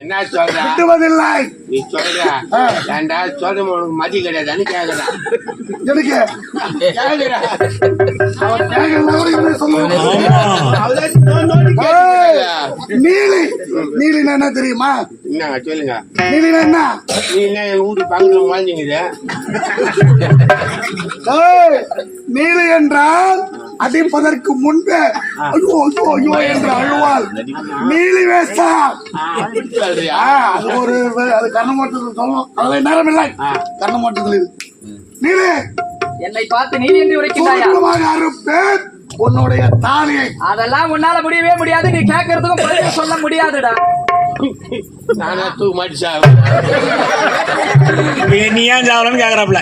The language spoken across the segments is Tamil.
என்ன சொல்ற? விட்டுவதில்லை. நீ சொல்ற. ஆ. ஏன்டா சொல்ற உனக்கு மதி கிடையாதுன்னு கேக்குறான் எனக்கு. நீலி. நீலினா என்ன தெரியுமா? என்னங்க சொல்லுங்க. நீலினா என்ன? நீ என்ன என் வீட்டு பக்கத்துல வாழ்ந்தீங்க நீலி என்றால் அடிப்பதற்கு முன்பே ஐயோ ஐயோ ஐயோ என்று அழுவாள். நீலி சொல்றியா? ஆ, அது ஒரு வே- அது கர்ணமோட்டத்தில் சொல்லணும் அதில் நேரம் இல்லை. ஆ. கர்ணமோட்டத்தில் இது நீலி. என்னை பார்த்து நீ என்று சுருக்கமாக அறுப்பேன். உன்னுடைய தாலியை. அதெல்லாம் உன்னால முடியவே முடியாது. நீ கேட்கறதுக்கும் பதில் சொல்ல முடியாதுடா. நானா தூக்கு மாட்டி சாவு நீ ஏன் சாவலன்னு கேக்குறாப்ல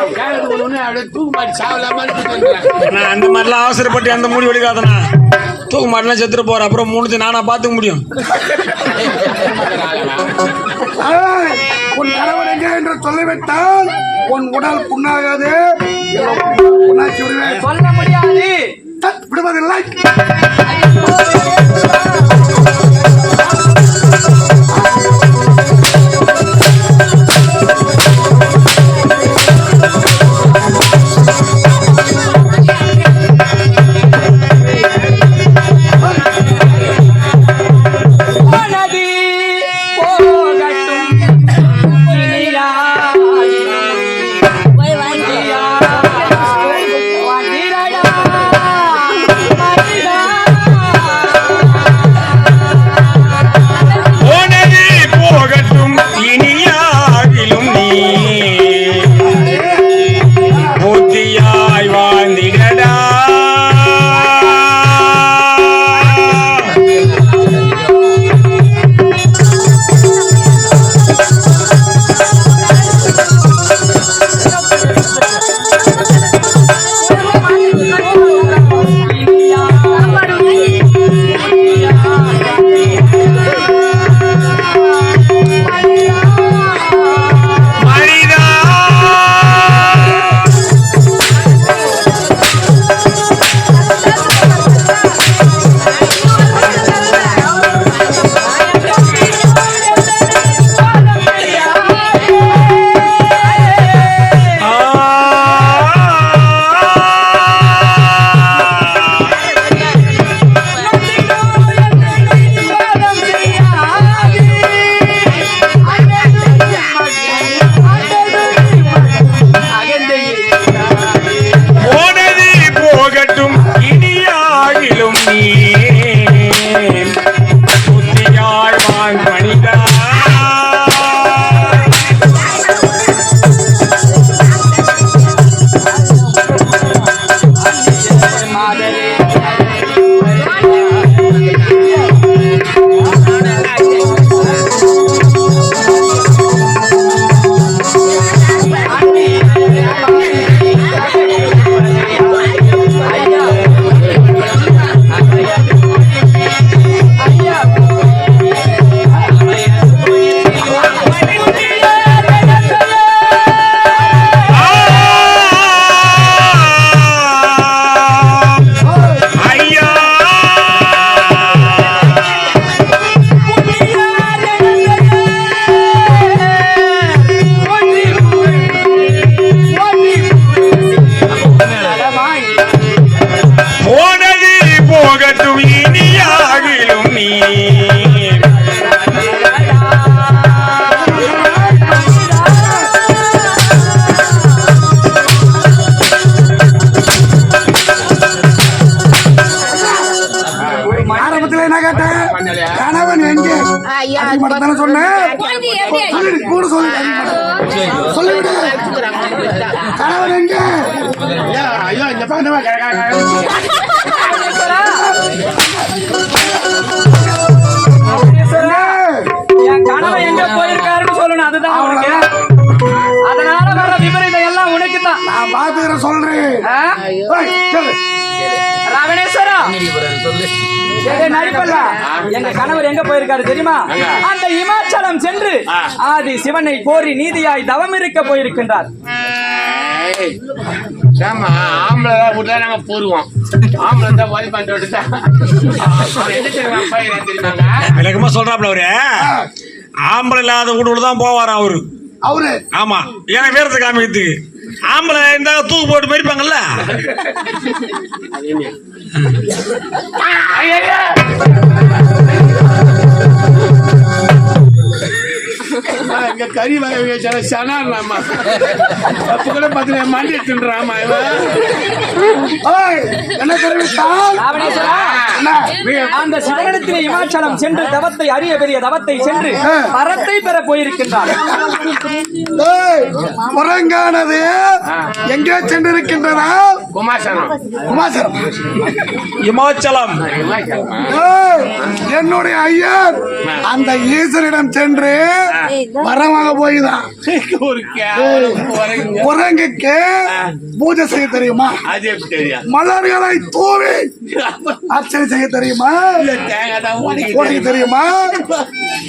அப்படியே தூக்கு மாட்டி. நான் அந்த மாதிரிலாம் அவசரப்பட்டு அந்த மூடி எடுக்காதண்ணா தூக்க மாட்டலாம் செத்துட்டு போற. அப்புறம் மூணுத்து நானா பாத்துக்க முடியும். உன் கணவன் எங்கே என்று சொல்லிவிட்டால் உன் உடல் புண்ணாகாது. புண்ணாக்கி விடுவேன் சொல்ல முடியாது. விடுவதில்லை. ஐயா, தானே சொன்னேன் சொல்லிடு கூட சொல்லு சொல்லிவிடு கணவன் ஐயோ என் கணவன் எங்க போயிருக்காருன்னு சொல்லணும் அதுதான் உனக்கு அதனால வர விபரீதம் எல்லாம் உனக்கு தான் நான் பாத்துக்கிறேன் சொல்றேன் நடிப்பல்ல எங்க கணவர் எங்க போயிருக்காரு தெரியுமா? அந்த இமாச்சலம் சென்று. ஆதி சிவனை கோரி நீதியாய் தவம் இருக்க போயிருக்கின்றார். ஆம்பளை விட்டா நாங்க போருவோம். ஆம்பளை தான் வழி பண்ணிட்டு விளக்கமா சொல்றாப்ல அவரு. ஆம்பளை இல்லாத வீடு தான் போவாராம் அவரு? அவரு. ஆமா. ஏன்னா வீரத்தை காமிக்கிறதுக்கு. ஆம்பளை இந்த தூக்கு போட்டு! அம்மா, இங்க கறி வகை சனா சனாமா அப்ப கூட பாத்தீங்க மண்டி தின்றாமா இவன்? என்ன தெரிவித்தால் அந்த சிதறத்திலே இமாச்சலம் சென்று தவத்தை அரிய பெரிய தவத்தை சென்று வரத்தை பெற போயிருக்கின்றார் ஏய், குரங்கானது எங்கே சென்றிருக்கின்றன? குமாசனம் குமாசரம் இமாச்சலம். ஏய், என்னுடைய ஐயர் அந்த ஈசனிடம் சென்று வரமாக போய்தான். குரங்குக்கு பூஜை செய்ய தெரியுமா? அது மலர்களை தூவி அர்ச்சனை செய்ய தெரியுமா? உனக்கு தெரியுமா?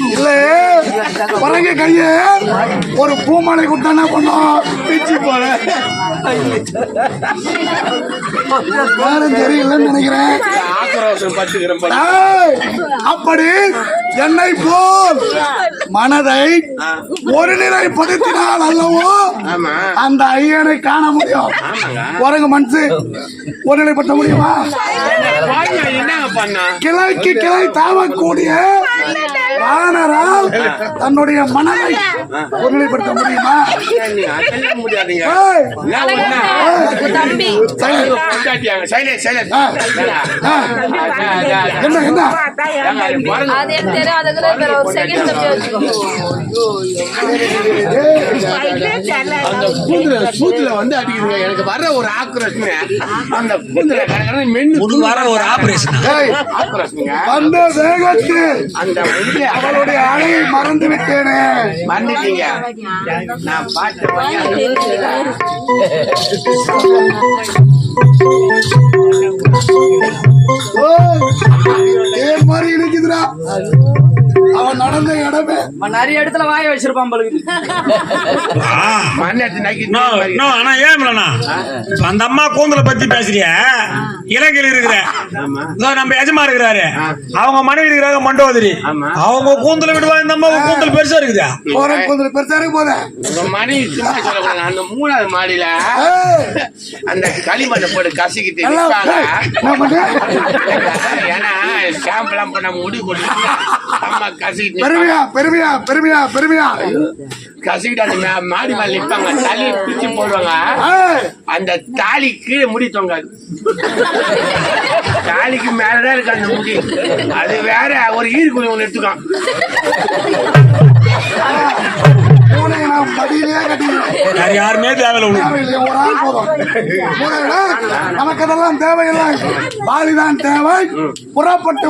இல்ல குரங்கு கைய ஒரு பூமாலை கொடுத்தா என்ன பண்ணும்? பிச்சு போல யாரும் தெரியலன்னு நினைக்கிறேன். ஆக்ரோஷம் பட்டுக்கிறேன் அப்படி என்னை போல் மனதை ஒரு நிலைப்படுத்தினால் அல்லவோ அந்த ஐயனை காண முடியும். குரங்கு மனசு. ஒரு நிலைப்படுத்த முடியுமா? கிளைக்கு கிளை தாவக்கூடிய வானரால் தன்னுடைய மனதை ஒருநிலைப்படுத்த முடியுமா? என்ன. என்ன சூத்துல வந்து அடிக்குதுங்க. எனக்கு வர்ற ஒரு ஆக்ரோஷமே. அந்த கூந்துல கடற்கரை மென்னு ஒரு வாரம் ஒரு ஆபரேஷன் ஆக்ரோஷங்க வந்த வேகத்தில் அந்த அவளுடைய அணையை மறந்து விட்டேனே மறந்துட்டீங்க. நான் ஓய், ஏன் மாதிரி இருக்குதுடா அவன் நடந்த இடமே. நிறைய இடத்துல வாய வச்சிருப்பான் ஆனா ஏன் அந்த அம்மா கூந்தலை பத்தி பேசுறிய? இலங்கையில் இருக்கிற. நம்ம எஜமா இருக்கிறாரு. அவங்க மனைவி இருக்கிறாங்க மண்டோதரி. அவங்க கூந்தலை விடுவா இந்த அம்மா கூந்தல் பெருசா இருக்குதா? போற கொஞ்சம் பெருசா இருக்கு போத மனைவி சும்மா சொல்லக்கூடாது. அந்த மூணாவது மாடியில அந்த களிமண்ணை போட்டு கசிக்கிட்டு? ஏன்னா ஷாம்பெல்லாம் பண்ண முடி கசிக்கிட்டு பெருமையா பெருமையா பெருமையா பெருமையா. கசிக்கிட்டு மாடி மேல நிப்பாங்க தலையை பிச்சு போடுவாங்க அந்த தாலி கீழே முடி தொங்காது. தாலிக்கு மேலதான் இருக்கு அந்த முடி. அது வேற ஒரு ஈர்க்குழி ஒண்ணு எடுத்துக்கான் பூனையை நான் மடியிலேயே கட்டிக்கிறேன் வேற யாருமே தேவையில்லை. உனக்கு தேவையில்லை, ஒரு ஆள் போதும். நமக்கு அதெல்லாம் தேவையில்லை பாலிதான் தேவை புறப்பட்டு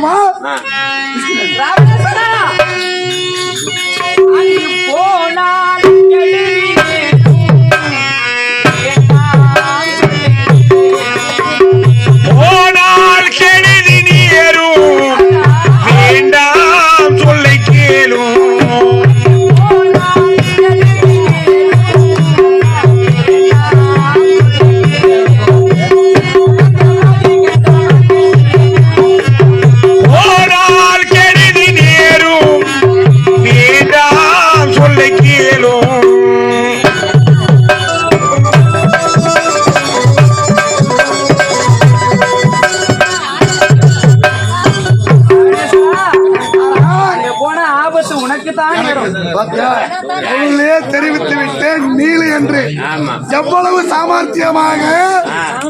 சாமர்த்தியமாக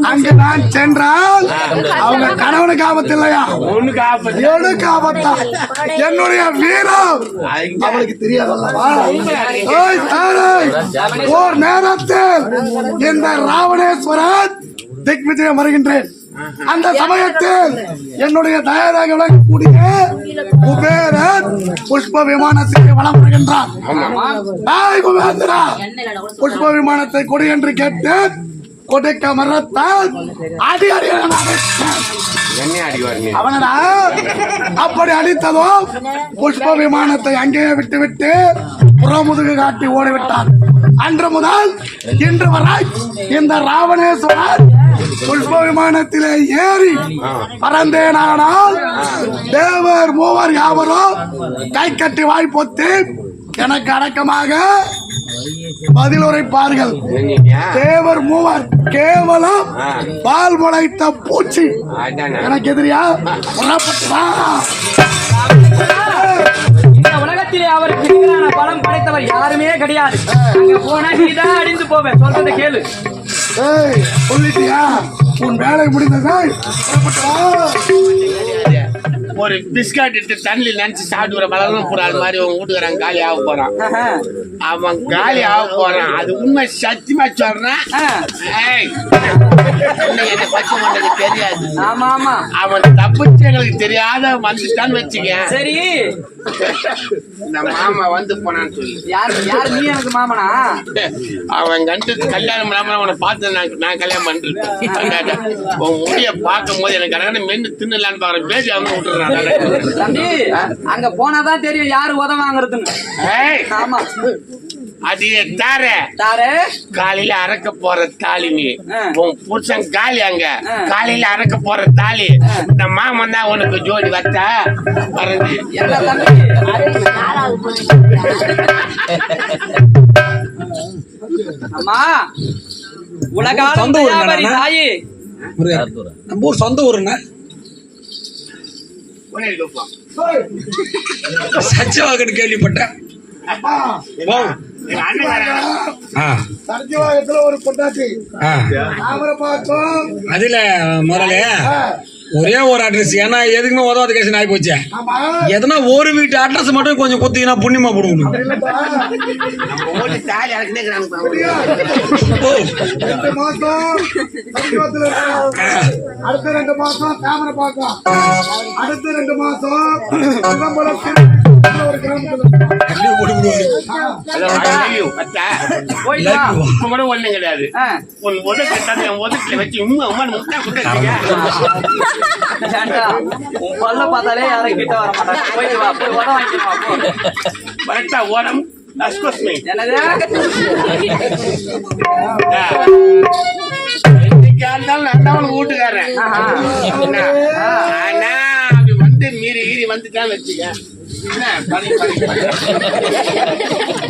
அங்கு நான் சென்றால் அவங்க கணவனுக்கு ஆபத்து இல்லையா? எனக்கு ஆபத்தா? என்னுடைய வீரம் அவளுக்கு தெரியாதல்லவா? ஓர் நேரத்தில் இந்த ராவணேஸ்வரன் திக்விஜயம் வருகின்றேன் அந்த சமயத்தில் என்னுடைய தயாராக விளங்கக்கூடிய குபேரன் புஷ்ப விமானத்திற்கு வளம் வருகின்றான் புஷ்ப விமானத்தை கொடு என்று கேட்டு கொடுக்க மறத்தால் அடி அடி அவனடா அப்படி அடித்ததும் புஷ்ப விமானத்தை அங்கேயே விட்டுவிட்டு புறமுதுகு காட்டி ஓடிவிட்டான். அன்று முதல் இன்று வரை இந்த ராவணேஸ்வரர் புஷ்ப விமானத்திலே ஏறி பறந்தேனானால் தேவர் மூவர் யாவரும் கை கட்டி வாய் பொத்தி எனக்கு அடக்கமாக பதில் உரைப்பார்கள் தேவர் மூவர் கேவலம் பால் முளைத்த பூச்சி. எனக்கு எதிரியா? புறப்பட்டு. இந்த உலகத்திலே அவருக்கு நிகரான பலம் படைத்தவர் யாருமே கிடையாது. அங்க போனா நீதான் அடிந்து போவேன். சொல்றதை கேளு. ஏய், சொல்லிட்டியா? உன் வேலை முடிந்ததா. புறப்பட்டு. வா. ஒரு பிஸ்கட் எடுத்து தண்ணியில் நினைச்சு சாப்பிட்டு பலரும் போற அது மாதிரி உன் வீட்டுக்காரன் காலி ஆக போறான். அவன் காலி ஆக போறான். அது உண்மை சத்தியமா சொல்றேன். என்னை பத்தி உனக்கு தெரியாது ஆமா ஆமா அவன் தப்பிச்சு எங்களுக்கு தெரியாத வந்துட்டான்னு வச்சுக்க. சரி. இந்த மாமா வந்து போனான்னு சொல்லி. யார் யார் நீ எனக்கு மாமனா? அவன் கண்டு கல்யாணம் பண்ணாம அவனை பார்த்து நான் நான் கல்யாணம் பண்றேன் உன் முடிய பார்க்கும் போது எனக்கு கடற்கடை மென்னு தின்னலான்னு பாக்குறேன் பேசி விட்டுறான். தம்பி அங்க போனாதான் தெரியும் யாரு உத வாங்குறதுன்னு ஏய். ஆமா. அது தார. தாரு. காலையில அறக்க போற தாலி நீ. உன் புருஷன் காலி அங்க. காலையில அறக்க போற தாலி. இந்த மாமன் தான் உனக்கு ஜோடி என்ன தம்பி? அம்மா உலகாலும்? தாயி. நம்ம ஊர் சொந்த கூப்பிடுவான். சச்சிவாகன் கேள்விப்பட்டேன். ஒரு அதுல முதல்ல ஒரே ஒரு அட்ரஸ் ஏன்னா எதுக்குமே உதவாத கேசன் ஆகி போச்சு ஆமா. எதனா ஒரு வீட்டு அட்ரஸ் மட்டும் கொஞ்சம் குத்திங்கன்னா புண்ணியமா போடுவோம். அடுத்த ரெண்டு மாசம் கேமரா பார்க்கலாம். அடுத்த ரெண்டு மாசம் சிதம்பரத்தில் ஒரு கிராமத்துல கூட ஒண்ணும் கிடையாது உன் உதட்டு தந்து என் வச்சு உம்மா முட்டா உன் பல்ல பார்த்தாலே யாரும் கிட்ட வர மாட்டாங்க போயிட்டு வா போய் கரெக்டா வீட்டுக்காரன் ஆனா அப்படி வந்து மீறி கீறி வந்துட்டான்னு வச்சுக்க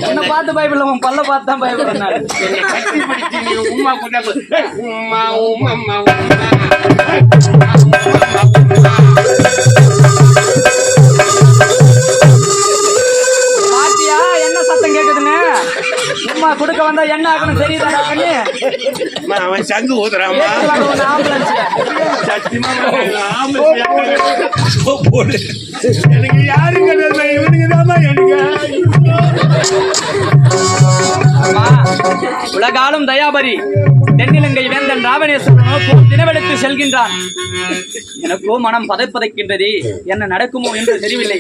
என்ன? பார்த்து பயப்படல உன் பல்ல பார்த்து தான் பயப்படுறேன். என்னை கட்டி பிடிச்சு குடுக்க வந்தா என்ன ஆகணும்? தெரியுதா அவன் சங்கு ஊதுறாமா எனக்கு இவனுக்கு எனக்கு. உலகாலும் தயாபரி. தென்னிலங்கை வேந்தன் ராவணேஸ்வரனோ தினவெடுத்து செல்கின்றான். எனக்கோ மனம் பதைப்பதைக்கின்றது. என்ன நடக்குமோ என்று தெரியவில்லை.